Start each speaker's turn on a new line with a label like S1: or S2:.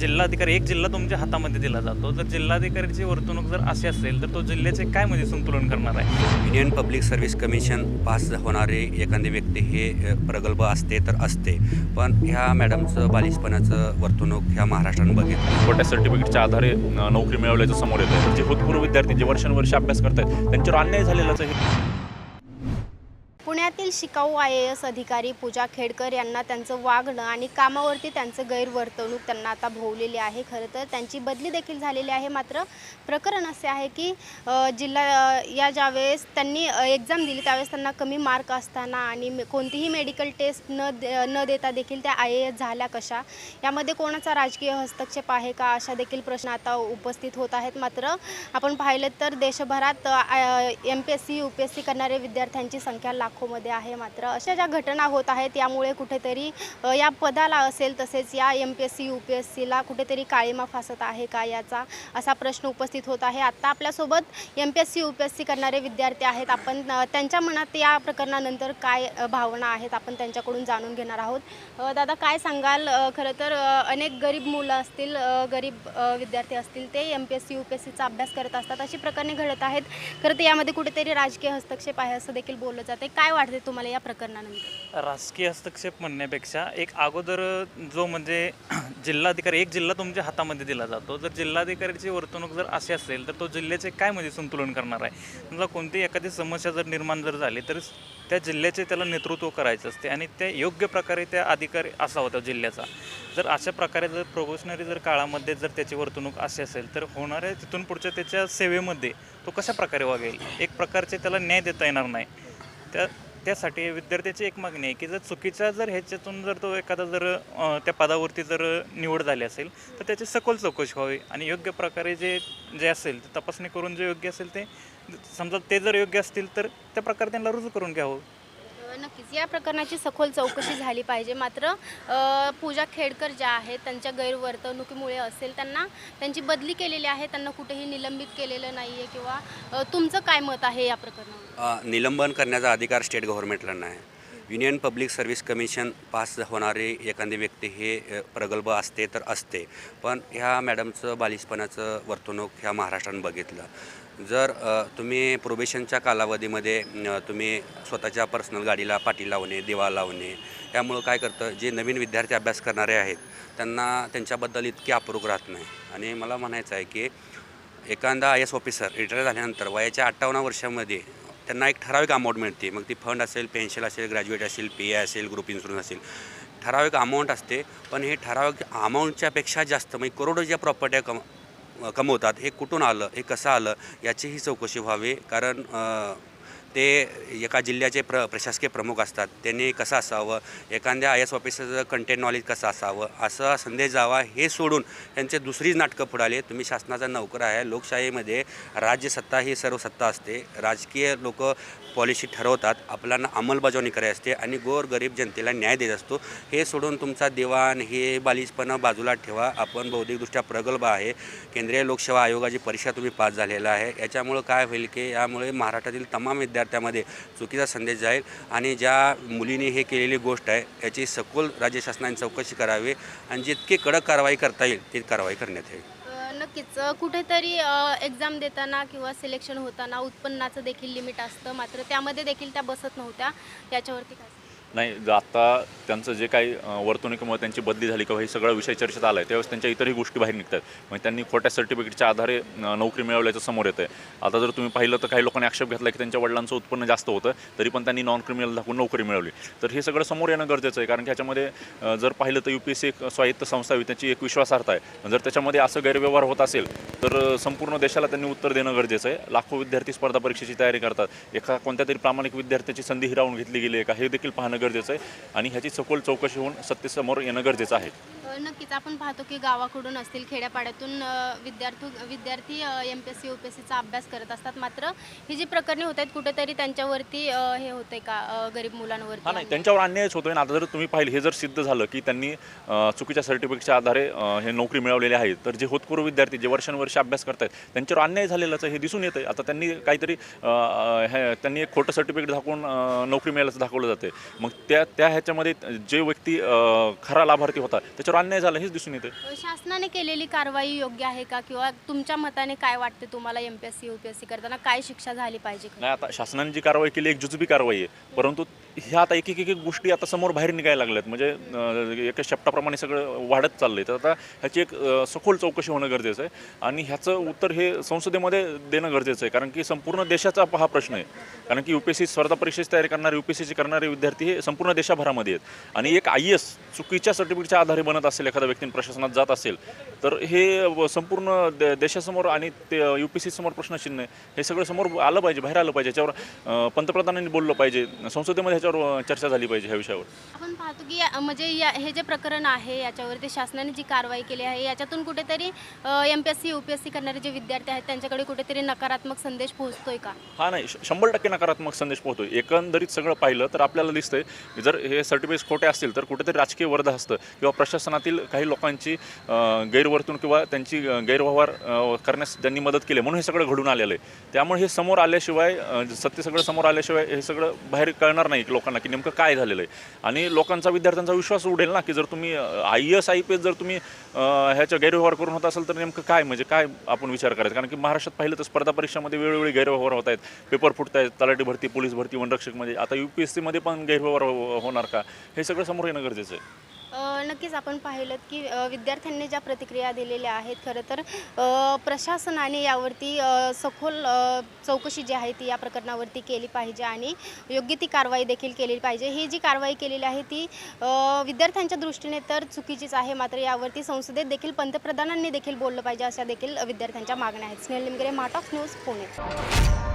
S1: जिल्हाधिकारी एक जिल्हा तुमच्या हातामध्ये दिला जातो. जर जिल्हाधिकारीची वर्तणूक जर अशी असेल तर तो जिल्ह्याचे काय मध्ये संतुलन करणार आहे?
S2: Indian public service commission pass होणारे एखादी व्यक्ती हे प्रगल्भ असते तर असते. पण ह्या मॅडमचं बालिशपणाचं वर्तणूक ह्या महाराष्ट्रानं बघितलं.
S3: खोट्या सर्टिफिकेटच्या आधारे नोकरी मिळवल्याचं समोर येतं जे भूतपूर्व विद्यार्थी जे वर्षानुवर्ष अभ्यास करतात त्यांच्यावर अन्याय झालेलाच आहे.
S4: पुण्यातील शिकाऊ आय ए एस अधिकारी पूजा खेडकर यांना त्यांचं वागणं आणि कामावरती त्यांचं गैरवर्तणूक त्यांना आता भोवलेली आहे. खरं तर त्यांची बदली देखील झालेली आहे. मात्र प्रकरण असे आहे की जिल्हा या ज्यावेळेस त्यांनी एक्झाम दिली त्यावेळेस त्यांना कमी मार्क असताना आणि मे- कोणतीही मेडिकल टेस्ट न दे न देता देखील त्या आय ए एस झाल्या कशा? यामध्ये कोणाचा राजकीय हस्तक्षेप आहे का? अशा देखील प्रश्न आता उपस्थित होत आहेत. मात्र आपण पाहिलं तर देशभरात M P S C U P S C करणारे विद्यार्थ्यांची संख्या लाखोमध्ये आहे मात्र अशा ज्या घटना होत आहेत यामुळे कुठेतरी या पदाला असेल तसेच या M P S C U P S सीला कुठेतरी काळीमा फासत आहे का याचा असा प्रश्न उपस्थित होत आहे. आत्ता आपल्यासोबत M P S C U P S C करणारे विद्यार्थी आहेत. आपण त्यांच्या मनात या प्रकरणानंतर काय भावना आहेत आपण त्यांच्याकडून जाणून घेणार आहोत. दादा काय सांगाल? खरं तर अनेक गरीब मुलं असतील गरीब विद्यार्थी असतील ते M P S C U P S सीचा अभ्यास करत असतात. अशी प्रकरणे घडत आहेत. खरं तर यामध्ये कुठेतरी राजकीय हस्तक्षेप आहे असं देखील बोललं जाते काय वाटते तुम्हाला या प्रकरणानंतर?
S1: राजकीय हस्तक्षेप म्हणण्यापेक्षा एक अगोदर जो म्हणजे जिल्हाधिकारी एक जिल्हा तुमच्या हातामध्ये दिला जातो. जर जिल्हाधिकारीची वर्तणूक जर अशी असेल तर तो जिल्ह्याचे काय म्हणजे संतुलन करणार आहे? समजा कोणतीही एखादी समस्या जर निर्माण जर झाली तर त्या जिल्ह्याचे त्याला नेतृत्व करायचं असते आणि त्या योग्य प्रकारे त्या अधिकारी असावा त्या जिल्ह्याचा. जर अशा प्रकारे जर प्रोबेशनरी जर काळामध्ये जर त्याची वर्तणूक अशी असेल तर होणाऱ्या तिथून पुढच्या त्याच्या सेवेमध्ये तो कशा प्रकारे वागेल? एक प्रकारचे त्याला न्याय देता येणार नाही. त्या त्यासाठी विद्यार्थ्याची एक मागणी आहे की जर चुकीचा जर ह्याच्यातून जर तो एखादा जर अ, त्या पदावरती जर निवड झाली असेल तर त्याची सखोल चौकशी व्हावी आणि योग्य प्रकारे जे जे असेल ते तपासणी करून जे योग्य असेल ते समजा ते जर योग्य असतील तर त्या प्रकारे त्यांना रुजू करून घ्यावं.
S4: नक्कीच. या प्रकरणाची सखोल चौकशी झाली पाहिजे. मात्र अ, पूजा खेडकर ज्या आहेत त्यांच्या गैरवर्तणुकीमुळे असेल त्यांना त्यांची बदली केलेली आहे त्यांना कुठेही निलंबित केलेलं नाही आहे किंवा अ, तुमचं काय मत आहे या प्रकरणावर?
S2: अ, निलंबन करण्याचा अधिकार स्टेट गव्हर्नमेंटला नाही. Union public service commission pass होणारे एखादी व्यक्ती हे अ, प्रगल्भ असते तर असते. पण ह्या मॅडमचं बालिशपणाचं वर्तणूक ह्या महाराष्ट्रानं बघितलं. जर तुम्ही प्रोबेशनच्या कालावधीमध्ये तुम्ही स्वतःच्या पर्सनल गाडीला पाठी लावणे दिवा लावणे त्यामुळं काय करतं जे नवीन विद्यार्थी अभ्यास करणारे आहेत त्यांना त्यांच्याबद्दल इतके अप्रूक राहत नाही. आणि मला म्हणायचं आहे की एखादा आय एस ऑफिसर रिटायर झाल्यानंतर वयाच्या अठ्ठावन्न वर्षामध्ये त्यांना एक ठराविक अमाऊंट मिळते. मग ती फंड असेल पेन्शन असेल ग्रॅज्युएट असेल पी ए असेल ग्रुप इन्शुरन्स असेल. ठराविक अमाऊंट असते पण हे ठराविक अमाऊंटच्यापेक्षा जास्त म्हणजे करोडो ज्या प्रॉपर्ट्या कम कमवतात हे कुठून आलं हे कसं आलं याचीही चौकशी व्हावी. कारण ते एका जिल्ह्याचे प्र प्रशासकीय प्रमुख असतात. त्यांनी कसं असावं? एखाद्या आय एस ऑफिसरचं कंटेंट नॉलेज कसं असावं? असा संदेश जावा हे सोडून त्यांचे दुसरीच नाटकं पुढाले तुम्ही शासनाचा नोकर आहे. लोकशाहीमध्ये राज्यसत्ता ही सर्व सत्ता असते. राजकीय लोक पॉलिसी ठरवतात. आपल्याला अंमलबजावणी करायची असते आणि गोर गरीब जनतेला न्याय देत असतो. हे सोडून तुमचा दिवाण हे बालिशपणा बाजूला ठेवा. आपण बौद्धिकदृष्ट्या प्रगल्भ आहे. केंद्रीय लोकसेवा आयोगाची परीक्षा तुम्ही पास झालेला आहे. याच्यामुळं काय होईल की यामुळे महाराष्ट्रातील तमाम विद्यार्थी विद्यार्थ्यामध्ये चुकीचा संदेश जाईल. आणि ज्या मुलीने हे केलेली गोष्ट आहे याची सखोल राज्य शासनाने चौकशी करावी आणि जितकी कडक कारवाई करता येईल ती कारवाई करण्यात येईल.
S4: नक्कीच. कुठेतरी एक्झाम देताना किंवा सिलेक्शन होताना उत्पन्नाचं देखील लिमिट असतं. मात्र त्यामध्ये देखील त्या बसत नव्हत्या. याच्यावरती काय
S3: नाही आता त्यांचं जे काही वर्तणुकीमुळे त्यांची बदली झाली किंवा हे सगळा विषय चर्चेत आला आहे त्यावेळेस त्यांच्या इतरही गोष्टी बाहेर निघतात. म्हणजे त्यांनी खोट्या सर्टिफिकेटच्या आधारे नोकरी मिळवल्याचं समोर येतं आहे आता जर तुम्ही पाहिलं तर काही लोकांनी आक्षेप घेतला की त्यांच्या वडिलांचं उत्पन्न जास्त होतं तरी पण त्यांनी नॉन क्रिमिनल दाखवून नोकरी मिळवली. तर हे सगळं समोर येणं गरजेचं आहे कारण की ह्याच्यामध्ये जर पाहिलं तर यू पी एस सी एक स्वायत्त संस्था आहे त्याची एक विश्वासार्हता आहे. जर त्याच्यामध्ये असं गैरव्यवहार होत असेल तर संपूर्ण देशाला त्यांनी उत्तर देणं गरजेचं आहे. लाखो विद्यार्थी स्पर्धा परीक्षेची तयारी करतात. एका कोणत्या तरी प्रामाणिक विद्यार्थ्याची संधी हिरावून घेतली गेली आहे का हे देखील पाहणं गरजेचं आहे. आणि ह्याची सखोल चौकशी होऊन सत्तेसमोर येणं गरजेचं आहे.
S4: नक्कीच आपण पाहतो की गावाकडून असतील खेड्यापाड्यातून विद्यार्थी विद्यार्थी M P S C U P S सीचा अभ्यास करत असतात. मात्र ही जी प्रकरणे होत आहेत कुठेतरी त्यांच्यावरती हे हे आहे का गरीब मुलांवरती?
S3: हा नाही त्यांच्यावर अन्यायच होतोय. आणि आता जर तुम्ही पाहिलं हे जर सिद्ध झालं की त्यांनी अ, चुकीच्या सर्टिफिकेटच्या आधारे अ, हे नोकरी मिळवलेली आहे तर जे होतपूर्व विद्यार्थी जे वर्षानुवर्ष अभ्यास करतात त्यांच्यावर अन्याय झालेलाच आहे हे दिसून येतं आता त्यांनी काहीतरी अ, अ, हे त्यांनी एक खोटं सर्टिफिकेट दाखवून अ, नोकरी मिळाल्याचं दाखवलं जाते मग त्या त्या ह्याच्यामध्ये जे व्यक्ती अ, खरा लाभार्थी होता त्याच्यावर अन्याय अन्याय झाला हेच दिसून येते
S4: शासनाने केलेली कारवाई योग्य आहे का? किंवा तुमच्या मताने काय वाटते तुम्हाला M P S C U P S C करताना? काय शिक्षा झाली पाहिजे?
S3: नाही आता शासनाने जी कारवाई केली एक जुजबी कारवाई आहे. परंतु ह्या आता एक एक एक गोष्टी आता समोर बाहेर निघायला लागल्यात. म्हणजे एका शब्दाप्रमाणे सगळं वाढत चाललंय. तर आता ह्याची एक सखोल चौकशी होणं गरजेचं आहे. आणि ह्याचं उत्तर हे संसदेमध्ये देणं गरजेचं आहे. कारण की संपूर्ण देशाचा हा प्रश्न आहे. कारण की यू पी एस सी स्पर्धा परीक्षेची तयारी करणारे यू पी एस सीची करणारे विद्यार्थी हे संपूर्ण देशाभरामध्ये आहेत. आणि एक आय एस चुकीच्या सर्टिफिकेटच्या आधारे बनत असेल एखाद्या व्यक्ती प्रशासनात जात असेल तर हे संपूर्ण दे देशासमोर आणि ते यू पी सी समोर प्रश्नचिन्ह आहे. हे सगळं समोर आलं पाहिजे बाहेर आलं पाहिजे. याच्यावर पंतप्रधानांनी बोललं पाहिजे. संसदेमध्ये ह्याच्यावर अं, चर्चा झाली पाहिजे ह्या विषयावर?
S4: आपण पाहतो की या- म्हणजे या हे जे प्रकरण आहे याच्यावरती शासनाने जी कारवाई केली आहे याच्यातून कुठेतरी M P S C U P S C करणारे जे विद्यार्थी आहेत त्यांच्याकडे कुठेतरी नकारात्मक संदेश पोहोचतोय का?
S3: हा नाही श- शंभर टक्के नकारात्मक संदेश पोहतोय एकंदरीत सगळं पाहिलं तर आपल्याला दिसतंय की जर हे सर्टिफिकेट्स खोटे असतील तर कुठेतरी राजकीय वर्ध असतं किंवा प्रशासनातील काही लोकांची अं, गैरवर्तणूक किंवा त्यांची अं, गैरव्यवहार अं, करण्यास त्यांनी मदत केली म्हणून हे सगळं घडून आलेलं आहे. त्यामुळे हे समोर आल्याशिवाय अं, सत्य सगळं समोर आल्याशिवाय हे सगळं बाहेर कळणार नाही. की लोकांना की नेमकं काय झालेलं आहे? आणि लोकांचा विद्यार्थ्यांचा विश्वास उडेल ना की जर तुम्ही I S I P S जर तुम्ही ह्याचा ह्याच्या गैरव्यवहार करून होत असाल तर नेमकं काय म्हणजे काय आपण विचार करायचा? कारण की महाराष्ट्रात पाहिलं तर स्पर्धा परीक्षामध्ये वेळोवेळी गैरव्यवहार होत आहेत. पेपर फुटत आहेत तलाठी भरती पोलीस भरती वनरक्षकमध्ये. आता यू पी एस सीमध्ये पण गैरव्यवहार हो-, होणार का? हे सगळं समोर येणं गरजेचं आहे.
S4: नक्कीच आपण पाहिलं की विद्यार्थ्यांनी ज्या प्रतिक्रिया दिलेल्या आहेत खरं तर प्रशासनाने यावरती सखोल चौकशी जी आहे ती या प्रकरणावरती केली पाहिजे आणि योग्य ती कारवाई देखील केली पाहिजे. ही जी कारवाई केलेली आहे ती विद्यार्थ्यांच्या दृष्टीने तर चुकीचीच आहे मात्र यावरती संसदेत देखील पंतप्रधानांनी देखील बोललं पाहिजे अशा देखील विद्यार्थ्यांच्या मागण्या आहेत. स्नेहल निमगरे माटॉक्स न्यूज पुणे.